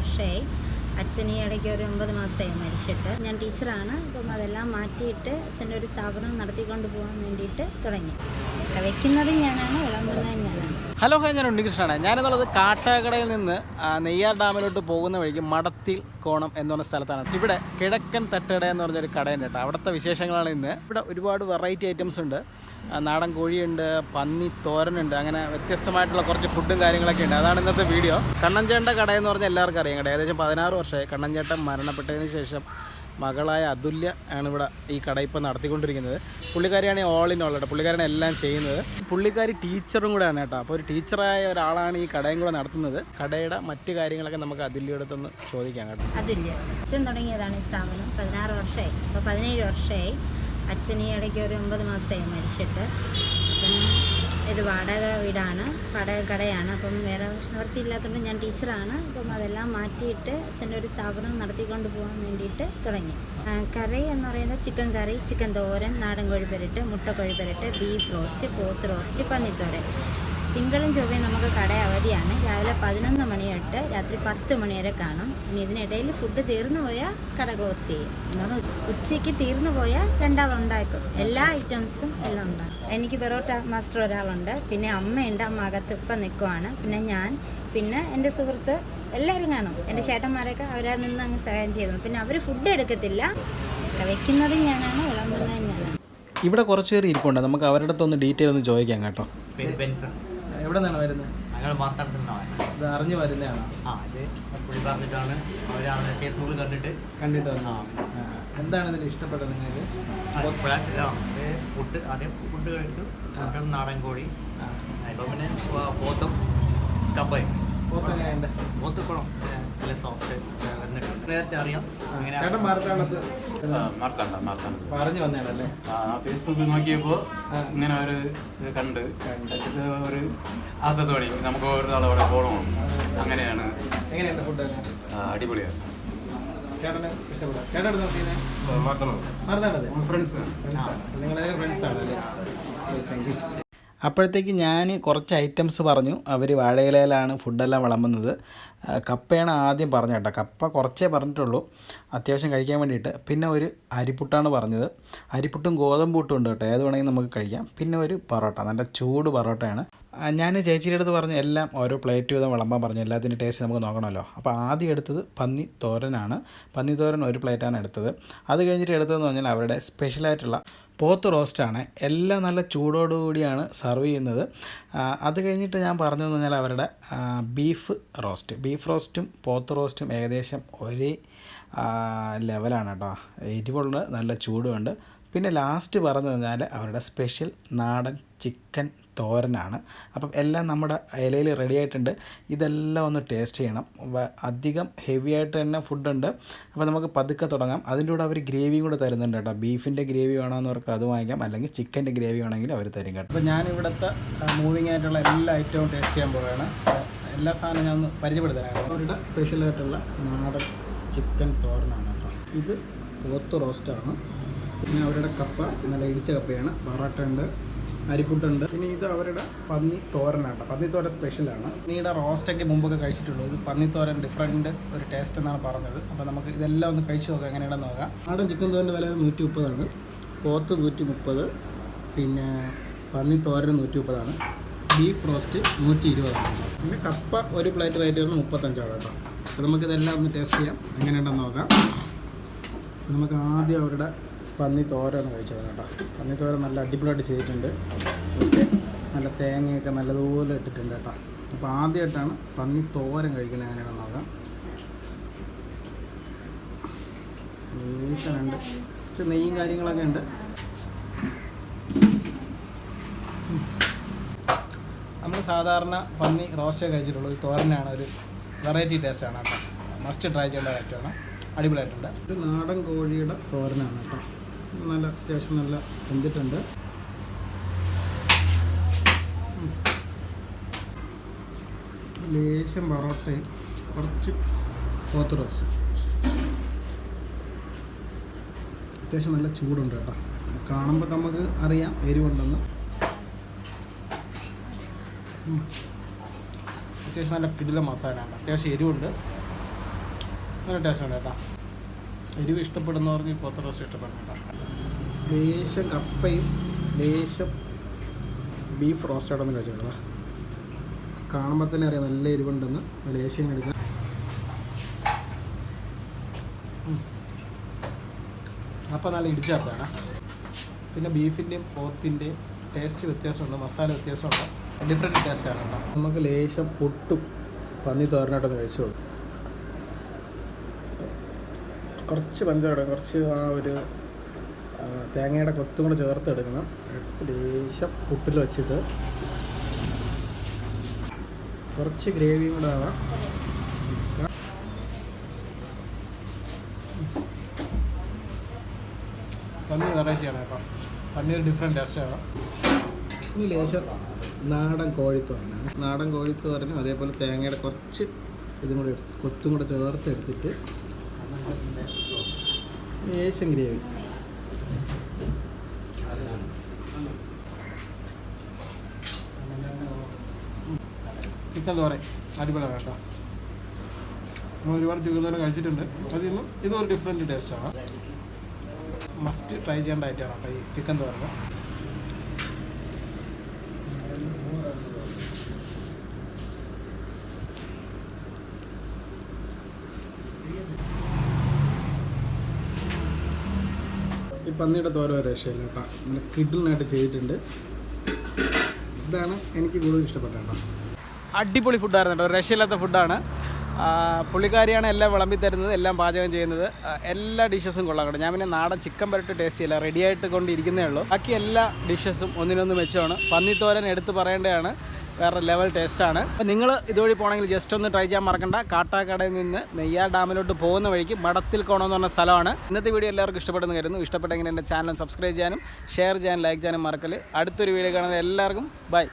വർഷമായി അച്ഛൻ ഈ ഇടയ്ക്ക് ഒരു ഒമ്പത് മാസമായി മരിച്ചിട്ട്. ഞാൻ ടീച്ചറാണ്. അപ്പം അതെല്ലാം മാറ്റിയിട്ട് അച്ഛന്റെ ഒരു സ്ഥാപനം നടത്തിക്കൊണ്ട് പോകാൻ വേണ്ടിയിട്ട് തുടങ്ങി. വെക്കുന്നതും ഞാനാണ്. വിളമ്പുന്നതും ഞാനാണ്. ഹലോ ഹായ് ഞാൻ ഉണ്ണികൃഷ്ണനാണ്. ഞാനെന്നുള്ളത് കാട്ടാക്കടയിൽ നിന്ന് നെയ്യാർ ഡാമിലോട്ട് പോകുന്ന വഴിക്ക് മടത്തിൽ കോണം എന്ന് പറഞ്ഞ സ്ഥലത്താണ്. ഇവിടെ കിഴക്കൻ തട്ടുകട എന്ന് പറഞ്ഞൊരു കടയുണ്ട് കേട്ടോ. അവിടുത്തെ വിശേഷങ്ങളാണ് ഇന്ന്. ഇവിടെ ഒരുപാട് വെറൈറ്റി ഐറ്റംസ് ഉണ്ട്. നാടൻ കോഴിയുണ്ട് പന്നി തോരനുണ്ട് അങ്ങനെ വ്യത്യസ്തമായിട്ടുള്ള കുറച്ച് ഫുഡും കാര്യങ്ങളൊക്കെ ഉണ്ട്. അതാണ് ഇന്നത്തെ വീഡിയോ കണ്ണഞ്ചേണ്ട കട എന്ന് പറഞ്ഞാൽ എല്ലാവർക്കും അറിയാം കേട്ടോ. ഏകദേശം പതിനാറ് വർഷമായി കണ്ണഞ്ചേട്ടൻ മരണപ്പെട്ടതിന് ശേഷം മകളായ അതുല്യ ആണ് ഇവിടെ ഈ കട ഇപ്പോൾ നടത്തിക്കൊണ്ടിരിക്കുന്നത്. പുള്ളിക്കാരിയാണ് ഓൾ ഇൻ ഓൾ കേട്ടോ പുള്ളിക്കാരാണ് എല്ലാം ചെയ്യുന്നത്. പുള്ളിക്കാരി ടീച്ചറും കൂടെയാണ് കേട്ടോ. അപ്പോൾ ഒരു ടീച്ചറായ ഒരാളാണ് ഈ കടയും കൂടെ നടത്തുന്നത്. കടയുടെ മറ്റു കാര്യങ്ങളൊക്കെ നമുക്ക് അതുല്യയുടെ അടുത്തൊന്ന് ചോദിക്കാം കേട്ടോ. അതുല്യ. അച്ഛൻ തുടങ്ങിയതാണ് ഈ സ്ഥാപനം. പതിനാറ് വർഷമായി. അപ്പോൾ പതിനേഴ് വർഷമായി. അച്ഛൻ ഈ ഇടയ്ക്ക് ഒരു ഒമ്പത് മാസമായി മരിച്ചിട്ട്. ഇത് വാടക വീടാണ് വാടക കടയാണ്. അപ്പം വേറെ നിവൃത്തിയില്ലാത്തതുകൊണ്ട് ഞാൻ ടീച്ചറാണ്. അപ്പം അതെല്ലാം മാറ്റിയിട്ട് അച്ഛന്റെ ഒരു സ്ഥാപനം നടത്തിക്കൊണ്ട് പോകാൻ വേണ്ടിയിട്ട് തുടങ്ങി. കറി എന്ന് പറയുന്നത് ചിക്കൻ കറി ചിക്കൻ തോരൻ നാടൻ കോഴിപ്പരട്ട് മുട്ട കോഴിപ്പരട്ട് ബീഫ് റോസ്റ്റ് പോത്ത് റോസ്റ്റ് പന്നിത്തോരൻ. തിങ്കളും ചൊവ്വയും നമുക്ക് കട അവധിയാണ്. രാവിലെ പതിനൊന്ന് മണി തൊട്ട് രാത്രി പത്ത് മണി വരെ കാണും. ഇനി ഇതിനിടയിൽ ഫുഡ് തീർന്നു പോയാൽ കട ക്ലോസ് ചെയ്യും. എന്ന് പറഞ്ഞാൽ ഉച്ചയ്ക്ക് തീർന്നു പോയാൽ രണ്ടാമത് ഉണ്ടാക്കും. എല്ലാ ഐറ്റംസും എല്ലാം ഉണ്ടാക്കും. എനിക്ക് പെറോട്ട മാസ്റ്റർ ഒരാളുണ്ട്. പിന്നെ അമ്മയുണ്ട്. അമ്മ അകത്ത് ഇപ്പം നിൽക്കുവാണ് പിന്നെ ഞാൻ. പിന്നെ എന്റെ സുഹൃത്ത് എല്ലാവരും കാണും. എന്റെ ചേട്ടന്മാരൊക്കെ അവരെ നിന്ന് അങ്ങ് സഹായം ചെയ്തു പിന്നെ അവർ ഫുഡ് എടുക്കത്തില്ല. വെക്കുന്നത് ഞാനാണ് വിളമ്പുന്നതും ഞാനാണ് ഇവിടെ കുറച്ച് പേര് ഇരിപ്പുണ്ട്. നമുക്ക് അവരുടെ അടുത്തൊന്ന് ഡീറ്റെയിൽ ഒന്ന് ചോദിക്കാം കേട്ടോ. എവിടെ നിന്നാണ് വരുന്നത് ഞങ്ങൾ മാർത്താടത്തുനിന്നാണ് ഇത് അറിഞ്ഞു വരുന്നതാണ് ആ ഇത് പുള്ളി പറഞ്ഞിട്ടാണ് അവരാണ് ഫേസ്ബുക്കിൽ കണ്ടിട്ട്. എന്താണ് ഇതിൽ ഇഷ്ടപ്പെട്ടത് നിങ്ങൾക്ക്? ഫുഡ് ആദ്യം ഫുഡ് കഴിച്ചു. നാടൻ കോഴി ഇപ്പം പിന്നെ പോത്തും കപ്പയും. നല്ല സോഫ്റ്റ് വന്നിട്ടുണ്ട്. നേരത്തെ അറിയാം. മാർത്താണ്ട മാർത്താണ്ട പറഞ്ഞു ആ ഫേസ്ബുക്ക് നോക്കിയപ്പോൾ ഇങ്ങനെ ഒരു ഇത് കണ്ട്. ഇത് ഒരു ആസ നമുക്ക് ഓരോരാൾ അവിടെ പോകണം അങ്ങനെയാണ്. എങ്ങനെയുണ്ട് ഫുഡ് അടിപൊളിയാണ്. ഫ്രണ്ട്സ് ഫ്രണ്ട്സ് ചേട്ടൻ നോക്കിയത് മാർത്താണ്ടത് ഫ്രണ്ട്സ് നിങ്ങളെ ഫ്രണ്ട്സ് ആണല്ലേ? താങ്ക് യു അപ്പോഴത്തേക്ക് ഞാൻ കുറച്ച് ഐറ്റംസ് പറഞ്ഞു. അവർ വാഴയിലയിലാണ് ഫുഡെല്ലാം വിളമ്പുന്നത്. കപ്പയാണ് ആദ്യം പറഞ്ഞു കേട്ടോ. കപ്പ കുറച്ചേ പറഞ്ഞിട്ടുള്ളൂ. അത്യാവശ്യം കഴിക്കാൻ വേണ്ടിയിട്ട്. പിന്നെ ഒരു അരിപ്പുട്ടാണ് പറഞ്ഞത്. അരിപ്പുട്ടും ഗോതമ്പ് ഉണ്ട് കേട്ടോ. ഏത് വേണമെങ്കിലും നമുക്ക് കഴിക്കാം. പിന്നെ ഒരു പൊറോട്ട. നല്ല ചൂട് പൊറോട്ടയാണ്. ഞാൻ ചേച്ചിയുടെ അടുത്ത് പറഞ്ഞു എല്ലാം ഓരോ പ്ലേറ്റ് വീതം വിളമ്പാൻ പറഞ്ഞു. എല്ലാത്തിന്റെ ടേസ്റ്റ് നമുക്ക് നോക്കണമല്ലോ. അപ്പോൾ ആദ്യം എടുത്തത് പന്നി തോരനാണ്. പന്നി തോരൻ ഒരു പ്ലേറ്റാണ് എടുത്തത്. അത് കഴിഞ്ഞിട്ട് എടുത്തതെന്ന് പറഞ്ഞാൽ അവരുടെ സ്പെഷ്യലായിട്ടുള്ള പോത്ത് റോസ്റ്റാണ്. എല്ലാം നല്ല ചൂടോടുകൂടിയാണ് സർവ് ചെയ്യുന്നത്. അത് കഴിഞ്ഞിട്ട് ഞാൻ പറഞ്ഞതെന്ന് പറഞ്ഞാൽ അവരുടെ ബീഫ് റോസ്റ്റ് ബീഫ് റോസ്റ്റും പോത്ത് റോസ്റ്റും ഏകദേശം ഒരേ ലെവലാണ് കേട്ടോ. എരിവുണ്ട് നല്ല ചൂടുമുണ്ട്. പിന്നെ ലാസ്റ്റ് പറഞ്ഞു കഴിഞ്ഞാൽ അവരുടെ സ്പെഷ്യൽ നാടൻ ചിക്കൻ തോരനാണ്. അപ്പം എല്ലാം നമ്മുടെ ഇലയിൽ റെഡി ആയിട്ടുണ്ട്. ഇതെല്ലാം ഒന്ന് ടേസ്റ്റ് ചെയ്യണം. അധികം ഹെവി ആയിട്ട് തന്നെ ഫുഡുണ്ട് അപ്പോൾ നമുക്ക് പതുക്കെ തുടങ്ങാം. അതിന്റെ കൂടെ അവർ ഗ്രേവിയും കൂടെ തരുന്നുണ്ട് കേട്ടോ. ബീഫിന്റെ ഗ്രേവി വേണമെന്നവർക്ക് അത് വാങ്ങിക്കാം. അല്ലെങ്കിൽ ചിക്കന്റെ ഗ്രേവി വേണമെങ്കിലും അവർ തരും കേട്ടോ. അപ്പോൾ ഞാൻ ഇവിടുത്തെ മൂവിങ് ആയിട്ടുള്ള എല്ലാ ഐറ്റവും ടേസ്റ്റ് ചെയ്യാൻ പോവുകയാണ്. എല്ലാ സാധനവും ഞാൻ ഒന്ന് പരിചയപ്പെടുത്താനാണ് അവരുടെ സ്പെഷ്യലായിട്ടുള്ള നാടൻ ചിക്കൻ തോരനാണ് കേട്ടോ. ഇത് പോത്ത് റോസ്റ്റാണ് പിന്നെ അവരുടെ കപ്പ നല്ല ഇടിച്ച കപ്പയാണ്. പൊറോട്ട ഉണ്ട് അരിപ്പുട്ടുണ്ട്. പിന്നെ ഇത് അവരുടെ പന്നി തോരനാണ് പന്നി തോരൻ സ്പെഷ്യലാണ് നീയുടെ റോസ്റ്റൊക്കെ മുമ്പൊക്കെ കഴിച്ചിട്ടുള്ളൂ. ഇത് പന്നി തോരൻ ഡിഫറെന്റ് ഒരു ടേസ്റ്റ് എന്നാണ് പറഞ്ഞത്. അപ്പോൾ നമുക്ക് ഇതെല്ലാം ഒന്ന് കഴിച്ച് നോക്കാം. എങ്ങനെയാണെന്ന് നോക്കാം. നാടൻ ചിക്കൻ തോരന്റെ വില നൂറ്റി മുപ്പതാണ് പോത്ത് നൂറ്റി മുപ്പത് പിന്നെ പന്നി തോരൻ നൂറ്റി മുപ്പതാണ് ബീഫ് റോസ്റ്റ് നൂറ്റി ഇരുപതാണ് പിന്നെ കപ്പ ഒരു പ്ലേറ്റ് റേറ്റ് വരുന്നത് മുപ്പത്തഞ്ചാണ് കേട്ടോ. അപ്പോൾ നമുക്കിതെല്ലാം ഒന്ന് ടേസ്റ്റ് ചെയ്യാം. എങ്ങനെയുണ്ടെന്ന് നോക്കാം. നമുക്ക് ആദ്യം അവരുടെ പന്നി തോരൻ കഴിച്ചത് കേട്ടോ. പന്നി തോര നല്ല അടിപൊളിയായിട്ട് ചെയ്തിട്ടുണ്ട്. നല്ല തേങ്ങയൊക്കെ നല്ലതുപോലെ ഇട്ടിട്ടുണ്ട് കേട്ടോ. അപ്പോൾ ആദ്യമായിട്ടാണ് പന്നി തോരൻ കഴിക്കുന്നത് എങ്ങനെയാണെന്ന് നോക്കാം. ഉണ്ട് കുറച്ച് നെയ്യും കാര്യങ്ങളൊക്കെ ഉണ്ട്. നമ്മൾ സാധാരണ പന്നി റോസ്റ്റ് കഴിച്ചിട്ടുള്ളൂ. ഒരു തോരനാണ് ഒരു വെറൈറ്റി ടേസ്റ്റ് ആണ് കേട്ടോ. മസ്റ്റ് ട്രൈ ചെയ്യേണ്ട ഐറ്റമാണ് അടിപൊളിയായിട്ടുണ്ട്. ഒരു നാടൻ കോഴിയുടെ തോരനാണ് കേട്ടോ. നല്ല അത്യാവശ്യം നല്ല വെന്തിട്ടുണ്ട്. ലേശം പൊറോട്ടയും കുറച്ച് പോത്ത് റോസ് അത്യാവശ്യം നല്ല ചൂടുണ്ട് കേട്ടോ. കാണുമ്പോൾ നമുക്ക് അറിയാം എരിവുണ്ടെന്ന്. അത്യാവശ്യം നല്ല കിടില മസാലയാണ്. അത്യാവശ്യം എരിവുണ്ട്. നല്ല ടേസ്റ്റ് ഉണ്ട് കേട്ടോ. എരിവ് ഇഷ്ടപ്പെടുന്നവർക്ക് ഈ പോത്ത റോസ്റ്റ് ഇഷ്ടപ്പെടുന്നുണ്ട് ലേശം കപ്പയും ലേശം ബീഫ് റോസ്റ്റഡ് ഒന്ന് കഴിച്ചിട്ടുള്ളതാ കാണുമ്പോൾ തന്നെ അറിയാം നല്ല എരിവുണ്ടെന്ന്. ലേശം എടുക്കാം. അപ്പം നല്ല ഇടിച്ചാത്താണ് പിന്നെ ബീഫിന്റെയും പോത്തിന്റെയും ടേസ്റ്റ് വ്യത്യാസമുണ്ട് മസാല വ്യത്യാസമുണ്ട്. ഡിഫറെന്റ് ടേസ്റ്റാണ് കേട്ടോ നമുക്ക് ലേശം പൊട്ടും പന്നി തോരനായിട്ടൊന്ന് കഴിച്ചു കൊടുക്കും കുറച്ച് പഞ്ചാര കുറച്ച് ആ ഒരു തേങ്ങയുടെ കൊത്തും കൂടെ ചേർത്ത് എടുക്കണം. എടുത്ത് ലേശം പുട്ടിൽ വെച്ചിട്ട് കുറച്ച് ഗ്രേവിയും കൂടെ ആവാം. പന്നീർ വെറൈറ്റിയാണ് കേട്ടോ. പന്നീർ ഡിഫറെന്റ് ടേസ്റ്റാണ് ഇനി ലേശം നാടൻ കോഴിത്തോരനാണ് നാടൻ കോഴിത്തോരനും അതേപോലെ തേങ്ങയുടെ കുറച്ച് ഇതും കൂടെ കൊത്തും കൂടെ ചേർത്ത് എടുത്തിട്ട് ലേശം ഗ്രേവി ചിക്കൻ തോരൻ. അടിപൊളിയാണ് കേട്ടോ നമ്മൾ ഒരുപാട് ചിക്കൻ കഴിച്ചിട്ടുണ്ട്. കഴിച്ചിട്ടുണ്ട് അതിൽ നിന്നും ഇതൊരു ഡിഫറെന്റ് ടേസ്റ്റാണ് മസ്റ്റ് ട്രൈ ചെയ്യേണ്ട ഐറ്റമാണ് കേട്ടോ ഈ ചിക്കൻ തോരൻ ഈ പന്നിയുടെ തോര ഒരു രക്ഷയില്ല കേട്ടോ. കിഡിലിനായിട്ട് ചെയ്തിട്ടുണ്ട്. ഇതാണ് എനിക്ക് കൂടുതൽ ഇഷ്ടപ്പെട്ട കേട്ടോ. അടിപൊളി ഫുഡായിരുന്നു കേട്ടോ. രക്ഷയില്ലാത്ത ഫുഡാണ് പുള്ളിക്കാരിയാണ് എല്ലാം വിളമ്പി തരുന്നത് എല്ലാം പാചകം ചെയ്യുന്നത്. എല്ലാ ഡിഷസും കൊള്ളാം കേട്ടോ. ഞാൻ പിന്നെ നാടൻ ചിക്കൻ പരട്ട് ടേസ്റ്റ് ചെയ്യില്ല. റെഡി ആയിട്ട് കൊണ്ടിരിക്കുന്നേ ഉള്ളൂ. ബാക്കി എല്ലാ ഡിഷസും ഒന്നിനൊന്ന് മെച്ചമാണ്. പന്നിത്തോരൻ എടുത്ത് പറയേണ്ടതാണ്. വേറെ ലെവൽ ടേസ്റ്റാണ് അപ്പോൾ നിങ്ങൾ ഇതുവഴി പോകണമെങ്കിൽ ജസ്റ്റ് ഒന്ന് ട്രൈ ചെയ്യാൻ മറക്കണ്ട. കാട്ടാക്കടയിൽ നിന്ന് നെയ്യാർ ഡാമിലോട്ട് പോകുന്ന വഴിക്ക് മടത്തിൽ കോണം എന്ന് പറഞ്ഞ സ്ഥലമാണ്. ഇന്നത്തെ വീഡിയോ എല്ലാവർക്കും ഇഷ്ടപ്പെട്ടെന്ന് കരുതുന്നു. ഇഷ്ടപ്പെട്ടെങ്കിൽ എന്റെ ചാനൽ സബ്സ്ക്രൈബ് ചെയ്യാനും ഷെയർ ചെയ്യാനും ലൈക്ക് ചെയ്യാനും മറക്കൽ. അടുത്തൊരു വീഡിയോ കാണാൻ എല്ലാവർക്കും ബൈ